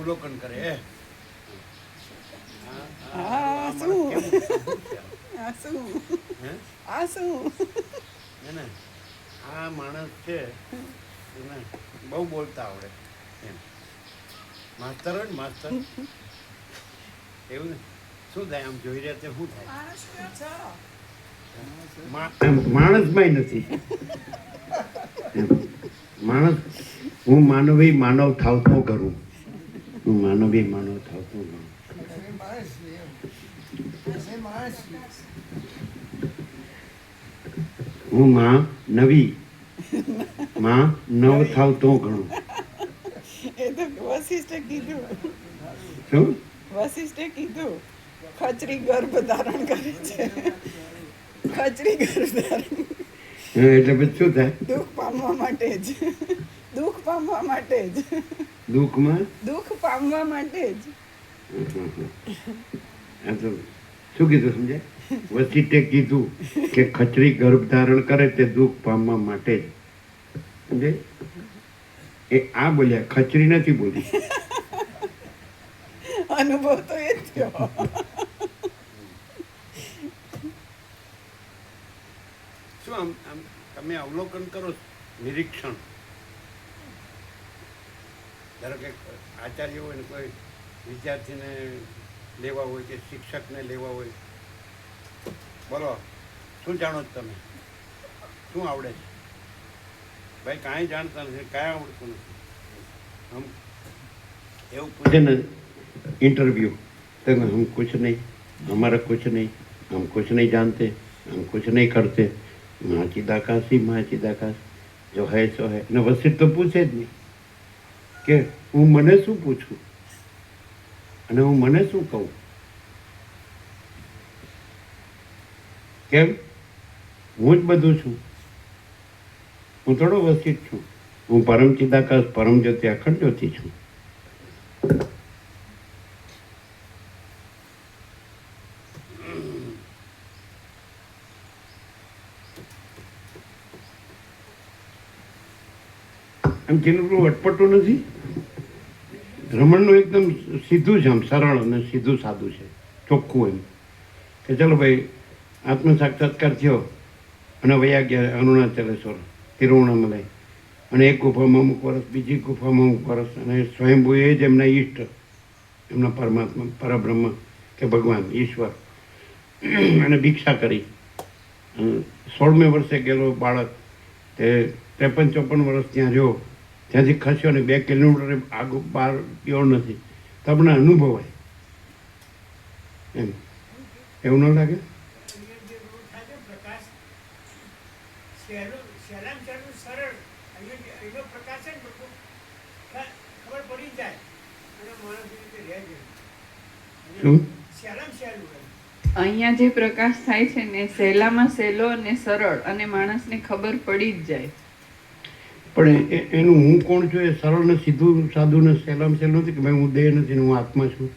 અવલોકન કરે આ- આ- શું? માણસ છે? આ શું? આ શું? ને આ માણસ છે એને બહુ બોલતા આવડે એમ. માસ્તર હોય ને માસ્તર. એવું ને? શું થાય આમ જોઈ રહ્યા તે શું થાય? માણસ કયો છો. મા- એમ માણસમાંય નથી. માણસ હું માનવી માનવ થાવતો કરું. હું માનવી માનવ થાવતો કરું હું માં નવી. માં નવ થાવ તો ઘણું. એ તો વશિષ્ઠે કીધું. શું? વશિષ્ઠે કીધું ખચરી ગર્ભ ધારણ કરે છે. ખચરી ગર્ભ ધારણ. એટલે પછી શું થાય? દુઃખ પામવા માટે જ. દુઃખ પામવા માટે જ. દુઃખમાં? દુઃખ પામવા માટે જ. શું કીધું સમજાય વસીતે કીધું કે ખચરી ગર્ભ ધારણ કરે તે દુઃખ પામવા માટે જ. એ આ બોલ્યા ખચરી નથી બોલી. અનુભવ તો એ થયો. શું આમ આમ તમે અવલોકન કરો નિરીક્ષણ? ધારો કે આચાર્ય હોય ને કોઈ વિદ્યાર્થીને લેવા હોય કે શિક્ષકને લેવા હોય બોલો શું જાણો છો તમે શું આવડે છે ભાઈ કાંઈ જાણતા નથી કાંઈ આવડતું નથી હમ એવું પૂછે ને इंटरव्यू तो हम कुछ नहीं हमारा कुछ नहीं हम कुछ नहीं जानते हम कुछ नहीं करते माँ चिदाकाशी माँ चिदाकाश जो है સો है ને વસિત તો પૂછે જ નહીં કે હું મને શું પૂછું? અને હું મને શું કહું? કેમ? હું જ બધું છું. હું થોડો વસિત છું. હું પરમ ચિદાકાશ, પરમ જ્યોતિ અખંડ જ્યોતિ છું. એમ કેટલું અટપટું નથી? રમણનું એકદમ સીધું છે આમ સરળ અને સીધું સાદું છે. ચોખ્ખું એમ. કે ચાલો ભાઈ, આત્મ સાક્ષાત્કાર થયો અને વયા ગયા અરુણાચલેશ્વર તિરુવણામલય અને એક ગુફામાં અમુક વર્ષ બીજી ગુફામાં અમુક વર્ષ અને સ્વયંભૂ એ જ એમના ઈષ્ટ, એમના પરમાત્મા, પરબ્રહ્મ કે ભગવાન, ઈશ્વર. અને ભિક્ષા કરી. સોળમે વર્ષે ગયેલો બાળક તે ત્રેપન ચોપન વર્ષ ત્યાં રહ્યો. ત્યાંથી ખસ્યો ને બે કિલોમીટર આગ બહાર ગયો નથી. તમને અનુભવાય. એમ. એવું ન લાગે? અહીંયા જે પ્રકાશ થાય છે ને, સહેલામાં સહેલો અને સરળ, અને માણસને ખબર પડી જ જાય. પણ એનું હું કોણ છું? એ સરળ ને સીધું સાદું ને સહેલામ સહેલ નથી કે ભાઈ હું દેહ નથી હું આત્મા છું.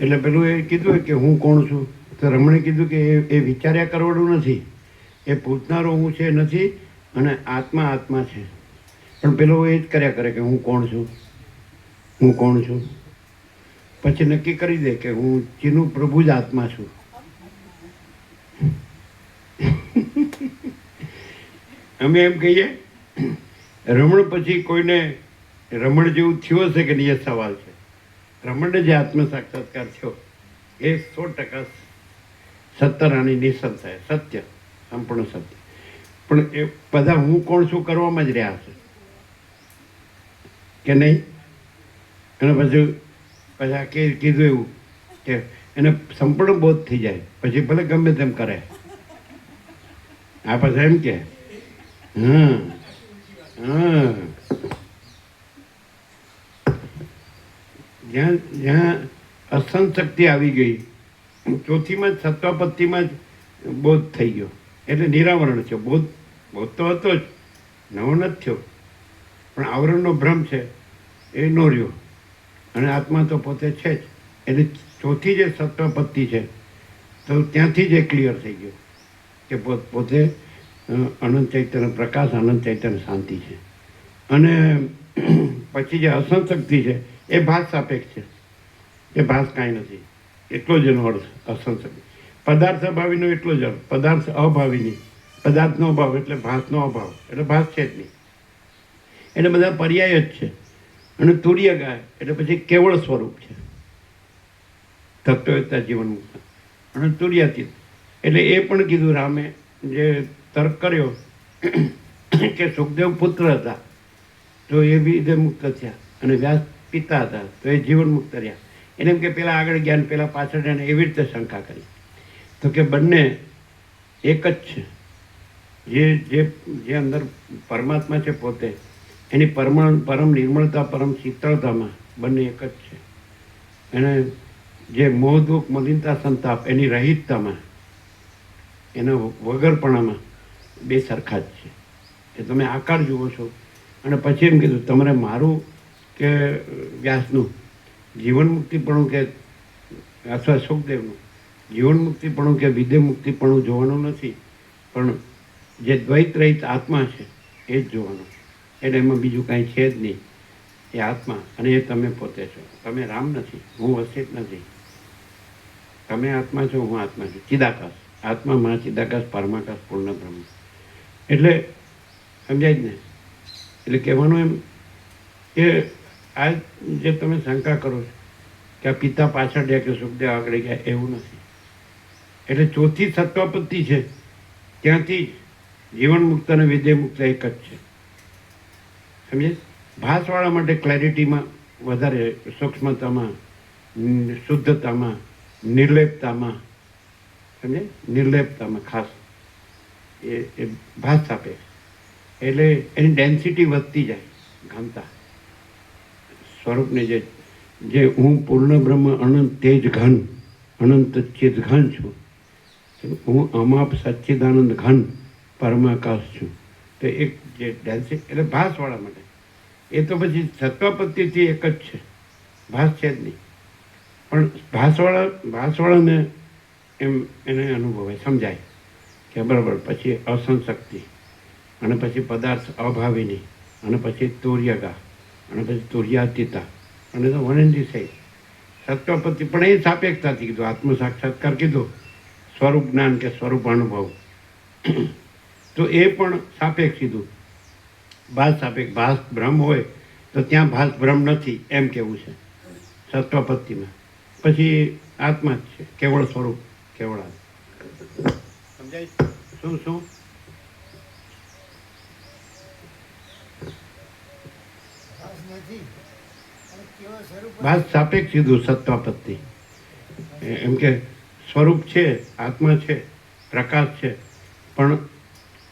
એટલે પેલું એ કીધું કે હું કોણ છું? તો રમણે કીધું કે એ વિચાર્યા કરવાનું નથી. એ પૂછનારો હું છે નથી અને આત્મા આત્મા છે. પણ પેલો એ જ કર્યા કરે કે હું કોણ છું? હું કોણ છું? પછી નક્કી કરી દે કે હું ચીનું પ્રભુ જ આત્મા છું. અમે એમ કહીએ, રમણ પછી કોઈને રમણ જેવું થયું હશે કે નહીં એ સવાલ છે. રમણને જે આત્મ સાક્ષાત્કાર થયો. એ સો ટકા સત્તર આની નિસંત થાય. સત્ય, સંપૂર્ણ સત્ય. પણ એ બધા હું કોણ શું કરવામાં જ રહ્યા હશે? કે નહીં? અને પછી પછી કે, કીધું એવું કે એને સંપૂર્ણ બોધ થઈ જાય. પછી ભલે ગમે તેમ કરે. આ પછી એમ કે હા હા જ્યાં જ્યાં અસંત શક્તિ આવી ગઈ, ચોથીમાં જ સત્વાપત્તિમાં જ બોધ થઈ ગયો. એટલે નિરાવરણ છે બોધ બોધ તો હતો જ. નવો નથી થયો. પણ આવરણનો ભ્રમ છે, એ નો રહ્યો. અને આત્મા તો પોતે છે જ. એટલે ચોથી જે સત્વપત્તિ છે, તો ત્યાંથી જ એ ક્લિયર થઈ ગયો કે પોતે અનંત ચૈતન્ય પ્રકાશ, અનંત ચૈતન્ય શાંતિ છે. અને પછી જે અસંશક્તિ છે, એ ભાસ સાપેક્ષ છે. એ ભાસ કાંઈ નથી. એટલો જ એનો અર્થ, અસંશક્તિ. પદાર્થ અભાવીનો એટલો જ અર્થ. પદાર્થ અભાવીની પદાર્થનો અભાવ એટલે ભાસનો અભાવ. એટલે ભાસ છે જ નહીં. એટલે બધા પર્યાય જ છે. અને તુર્ય ગાય એટલે પછી કેવળ સ્વરૂપ છે. તત્વતા જીવન મુક્ત. અને તુર્યાતીત. એટલે એ પણ કીધું રામે, જે તર્ક કર્યો કે સુખદેવ પુત્ર હતા. તો એ બી મુક્ત થયા અને વ્યાસ પિતા હતા. તો એ જીવન મુક્ત રહ્યા. એને એમ કે પેલા આગળ ગયા ને પેલા પાછળ એને એવી રીતે શંકા કરી. તો કે બંને એક જ છે. જે જે જે અંદર પરમાત્મા છે પોતે, એની પરમ પરમ નિર્મળતા, પરમ શીતળતામાં બંને એક જ છે. એને જે મોહ દુઃખ મલિનતા, સંતાપ એની રહિતતામાં, એના વગરપણામાં બે સરખા જ છે. એ તમે આકાર જુઓ છો. અને પછી એમ કીધું, તમારે મારું કે વ્યાસનું જીવન મુક્તિપણું કે અથવા સુખદેવનું જીવન કે વિદેહ મુક્તિપણું જોવાનું નથી, પણ જે દ્વૈત રહિત આત્મા છે, એ જ જોવાનું. એટલે એમાં બીજું કાંઈ છે જ નહીં. એ આત્મા, અને એ તમે પોતે છો. તમે રામ નથી, હું વસિત નથી. તમે આત્મા છો, હું આત્મા છું. ચિદાકાશ. આત્મા મા ચિદાકાશ, પરમાકાશ પૂર્ણ બ્રહ્મ એટલે સમજાય જ ને. એટલે કહેવાનું એમ કે આ જે તમે શંકા કરો છો કે આ પિતા પાછળ ગયા કે સુખદેવ આગળ ગયા, એવું નથી. એટલે ચોથી સત્વાપત્તિ છે, ત્યાંથી જીવન મુક્ત અને વિદેહ મુક્ત એક જ છે. સમજે? ભાષવાળા માટે ક્લેરિટીમાં વધારે સૂક્ષ્મતામાં, શુદ્ધતામાં, નિર્લેપતામાં, સમજે? નિર્લેપતામાં ખાસ. એ એ ભાસ આપે. એટલે એની ડેન્સિટી વધતી જાય ઘનતા. સ્વરૂપને જે જે હું પૂર્ણ બ્રહ્મ અનંત તેજ ઘન, અનંત ચિત ઘન છું, હું અમાપ સચ્ચિદાનંદ ઘન પરમાકાશ છું. તો એક જે ડેન્સિટી એટલે ભાસવાળા માટે. એ તો પછી સત્વપત્તિથી એક જ છે. ભાસ છે જ નહીં. પણ ભાસવાળા, ભાસવાળાને એમ એને અનુભવાય, સમજાય. કે બરાબર. પછી અસંશક્તિ. અને પછી પદાર્થ અભાવીની. અને પછી તુર્યગા. અને પછી તુર્યાતીતા. અને તો વન એન્ડ સત્વપતિ પણ એ સાપેક્ષતાથી કીધું. આત્મ સાક્ષાત્કાર કીધું. સ્વરૂપ જ્ઞાન કે સ્વરૂપ અનુભવ. તો એ પણ સાપેક્ષ કીધું. ભાસ સાપેક્ષ. ભાસ ભ્રમ હોય તો ત્યાં ભાસ ભ્રમ નથી એમ કેવું છે? સત્વપત્તિમાં પછી આત્મા જ છે. કેવળ સ્વરૂપ. કેવળ આત્મા. સમજાય શું શું? ભાસ સાપેક્ષ કીધું સત્વાપત્તિ એમ કે સ્વરૂપ છે આત્મા છે પ્રકાશ છે પણ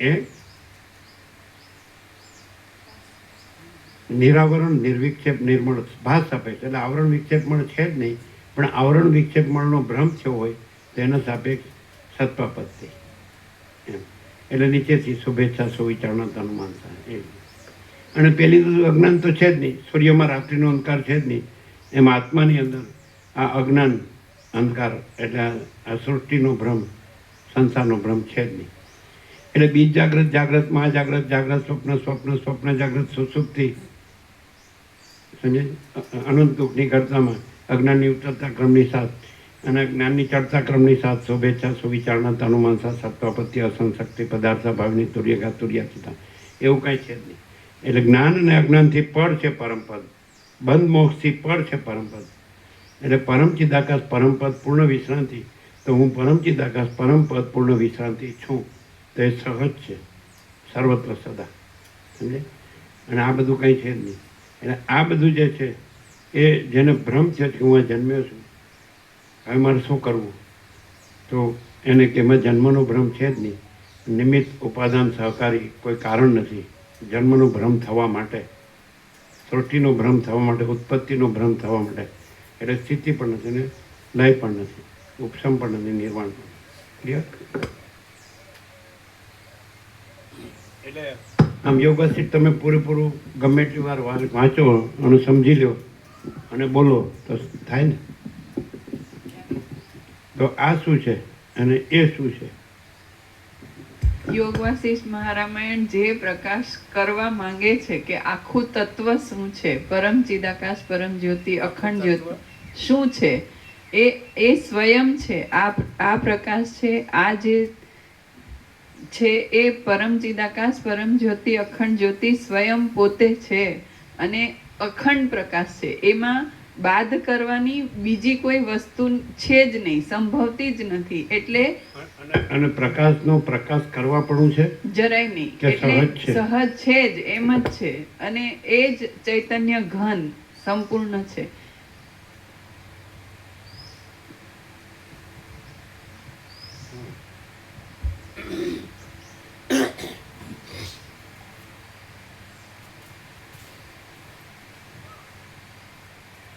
એ નિરાવરણ નિર્વિક્ષેપ નિર્મળ. ભાસ સાપેક્ષ. એટલે આવરણ વિક્ષેપમણ છે જ નહીં પણ આવરણ વિક્ષેપમણનો ભ્રમ થયો હોય તેના સાપેક્ષ સત્વાપત્તિ એટલે નીચેથી શુભેચ્છા સુવિચારણા અનુમાન થાય એ અને પેલી તો અજ્ઞાન તો છે જ નહીં. સૂર્યમાં રાત્રિનો અંધકાર છે જ નહીં. એમ આત્માની અંદર આ અજ્ઞાન, અંધકાર, એટલે આ સૃષ્ટિનો ભ્રમ, સંસારનો ભ્રમ છે જ નહીં. એટલે બીજ જાગ્રત જાગ્રત મહાજાગ્રત જાગ્રત સ્વપ્ન સ્વપ્ન સ્વપ્ન જાગ્રત, સુસુપ્તિ. સમજે અનંત દુઃખની ઘટનામાં અજ્ઞાનની ઉતરતા ક્રમની સાથ અને જ્ઞાનની ચર્ચા ક્રમની સાત શુભેચ્છા, સુવિચારણા, તનુમાનસા સાથ સત્વાપત્તિ અસંશક્તિ પદાર્થ ભાવની તુર્યગા તુર્યાચિતા. એવું કાંઈ છે જ નહીં. એટલે જ્ઞાન અને અજ્ઞાનથી પર છે પરમપદ. બંધ મોક્ષથી પર છે પરમપદ. એટલે પરમચિદાકાશ પરમપદ પૂર્ણ વિશ્રાંતિ. તો હું પરમચિદાકાશ પરમપદ પૂર્ણ વિશ્રાંતિ છું. તો એ સહજ છે. સર્વત્ર સદા. સમજે? અને આ બધું કંઈ છે જ નહીં. એટલે આ બધું જે છે, એ જેને ભ્રમ છે કે હું આ જન્મ્યો છું હવે મારે શું કરવું? તો એને કે એમાં જન્મનો ભ્રમ છે જ નહીં. નિમિત્ત ઉપાદાન સહકારી કોઈ કારણ નથી. જન્મનો ભ્રમ થવા માટે. સૃષ્ટિનો ભ્રમ થવા માટે ઉત્પત્તિનો ભ્રમ થવા માટે. એટલે સ્થિતિ પણ નથી ને લય પણ નથી. ઉપશમ પણ નથી નિર્વાણ પણ ક્લિયર એટલે આમ યોગાસિત તમે પૂરેપૂરું ગમે એટલી વાર વાંચો અને સમજી લો અને બોલો. તો થાય ને? તો આ શું છે? અને એ શું છે? યોગ વાસિષ્ઠ મહારામાયણ જે પ્રકાશ કરવા માંગે છે કે આખું તત્વ શું છે? પરમ ચિદાકાશ પરમ જ્યોતિ અખંડ જ્યોતિ શું છે? એ એ સ્વયં છે. આ આ પ્રકાશ છે. આ જે છે એ પરમ ચિદાકાશ પરમ જ્યોતિ અખંડ જ્યોતિ સ્વયં પોતે છે. અને અખંડ પ્રકાશ છે. એમાં બાદ કરવાની બીજી કોઈ વસ્તુ છે જ નહીં સંભવતી જ નથી. એટલે અને- પ્રકાશનો પ્રકાશ કરવા પડવું છે? જરાય નહીં. એટલે? સહજ છે જ એમ જ છે. અને એ જ ચૈતન્ય ઘન સંપૂર્ણ છે.